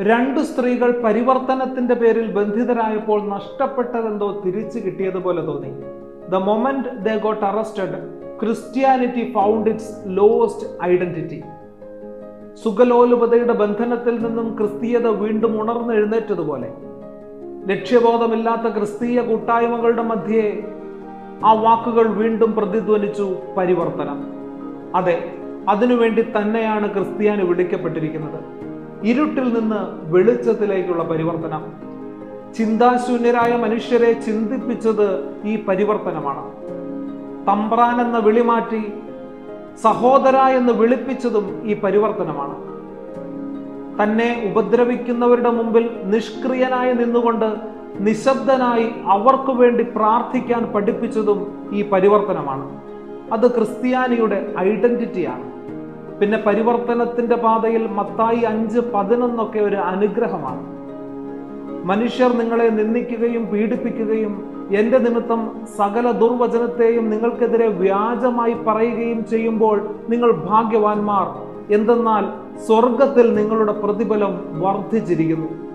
രണ്ടു സ്ത്രീകൾ പരിവർത്തനത്തിന്റെ പേരിൽ ബന്ധിതരായപ്പോൾ നഷ്ടപ്പെട്ടതെന്തോ തിരിച്ചു കിട്ടിയതുപോലെ തോന്നി. The moment the got arrested Christianity found it's lost identity സുഖലോലുപതയുടെ ബന്ധനത്തിൽ നിന്നും ക്രിസ്തീയത വീണ്ടും ഉണർന്നെഴുന്നേറ്റതുപോലെ ലക്ഷ്യബോധമില്ലാത്ത ക്രിസ്തീയ കൂട്ടായ്മകളുടെ മധ്യേ ആ വാക്കുകൾ വീണ്ടും പ്രതിധ്വനിച്ചു പരിവർത്തനം. അതെ അതിനുവേണ്ടി തന്നെയാണ് ക്രിസ്ത്യാനി വിളിക്കപ്പെട്ടിരിക്കുന്നത്. ഇരുട്ടിൽ നിന്ന് വെളിച്ചത്തിലേക്കുള്ള പരിവർത്തനം. ചിന്താശൂന്യരായ മനുഷ്യരെ ചിന്തിപ്പിച്ചത് ഈ പരിവർത്തനമാണ്. തമ്പ്രാൻ എന്ന് വിളിമാറ്റി സഹോദര എന്ന് വിളിപ്പിച്ചതും ഈ പരിവർത്തനമാണ്. തന്നെ ഉപദ്രവിക്കുന്നവരുടെ മുമ്പിൽ നിഷ്ക്രിയനായി നിന്നുകൊണ്ട് നിശബ്ദനായി അവർക്ക് വേണ്ടി പ്രാർത്ഥിക്കാൻ പഠിപ്പിച്ചതും ഈ പരിവർത്തനമാണ്. അത് ക്രിസ്ത്യാനിയുടെ ഐഡന്റിറ്റിയാണ്. പിന്നെ പരിവർത്തനത്തിന്റെ പാതയിൽ മത്തായി അഞ്ച് പതിനൊന്നൊക്കെ ഒരു അനുഗ്രഹമാണ്. മനുഷ്യർ നിങ്ങളെ നിന്ദിക്കുകയും പീഡിപ്പിക്കുകയും എന്റെ നിമിത്തം സകല ദുർവചനത്തെയും നിങ്ങൾക്കെതിരെ വ്യാജമായി പറയുകയും ചെയ്യുമ്പോൾ നിങ്ങൾ ഭാഗ്യവാന്മാർ. എന്തെന്നാൽ സ്വർഗത്തിൽ നിങ്ങളുടെ പ്രതിഫലം വർദ്ധിച്ചിരിക്കുന്നു.